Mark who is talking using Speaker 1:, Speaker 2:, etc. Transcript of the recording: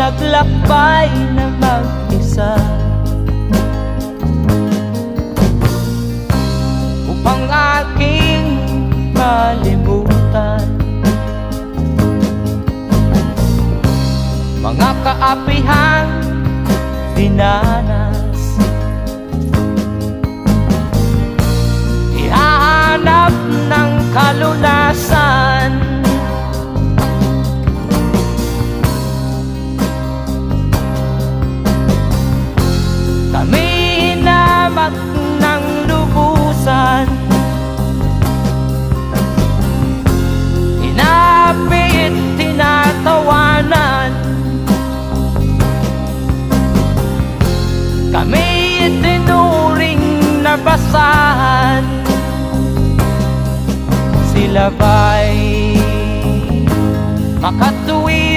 Speaker 1: naglakbay na mag-isa. Upang aking kalimutan Mga kaapihan dinanas Kami hinamak ng lubusan. Inapit, tinatawanan. Kami itinuring na basahan Sila ba'y makatuwid